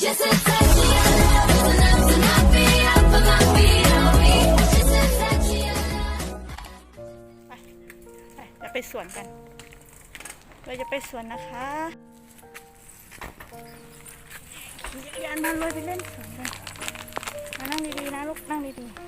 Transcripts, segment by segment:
จะไปสวนกัน เราจะไปสวนนะคะขี่จักรยานมาเลยไปเล่นสวนกันมานั่งดีๆนะลูกนั่งดีๆ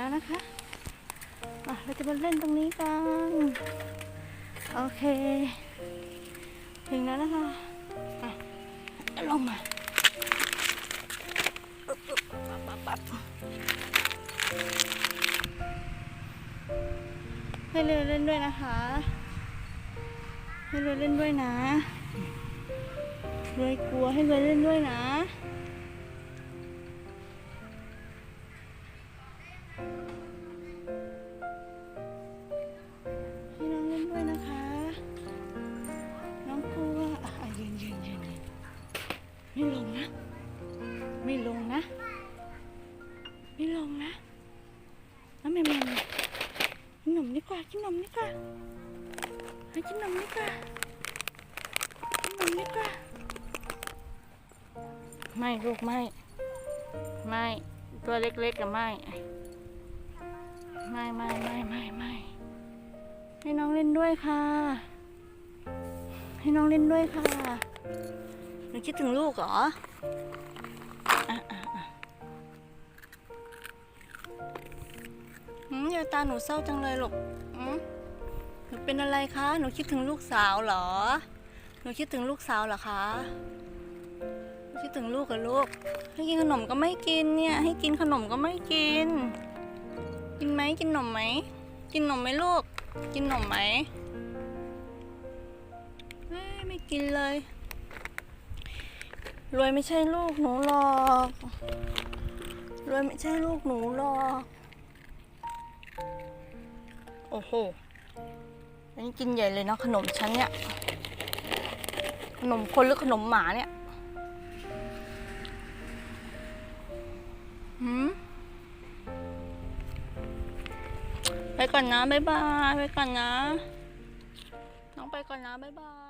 แล้วนะคะเราจะมาเล่นตรงนี้กัน โอเค ถึงแล้วนะคะลงมาให้เรือเล่นด้วยนะคะให้เรือเล่นด้วยนะเลยกลัวให้เลยเล่นด้วยนะ กว่ากินนมดีกว่าให้กินนมดีกว่ากินนมดีกว่าไม่ลูกไม่ไม่ตัวเล็กๆกับไม่ไม่ไม่ไม่ไม่ไม่ให้น้องเล่นด้วยค่ะ ให้น้องเล่นด้วยค่ะหนูคิดถึงลูกเหรออะอะอะ หืมเดี๋ยตาหนูเศร้าจังเลยลูกหืมหนูเป็นอะไรคะ หนูคิดถึงลูกสาวเหรอ หนูคิดถึงลูกสาวเหรอคะ คิดถึงลูกกับลูก ให้กินขนมก็ไม่กินเนี่ย ให้กินขนมก็ไม่กิน กินไหมกินขนมไหม กินขนมไหมลูก กินขนมไหมเอ้ยไม่กินเลย รวยไม่ใช่ลูกหนูหรอก รวยไม่ใช่ลูกหนูหรอก โอ้โห อันนี้กินใหญ่เลยเนาะขนมฉันเนี่ย ขนมคนหรือขนมหมาเนี่ย หืมไปก่อนนะ บ๊ายบาย ไปก่อนนะ น้องไปก่อนนะ บ๊ายบาย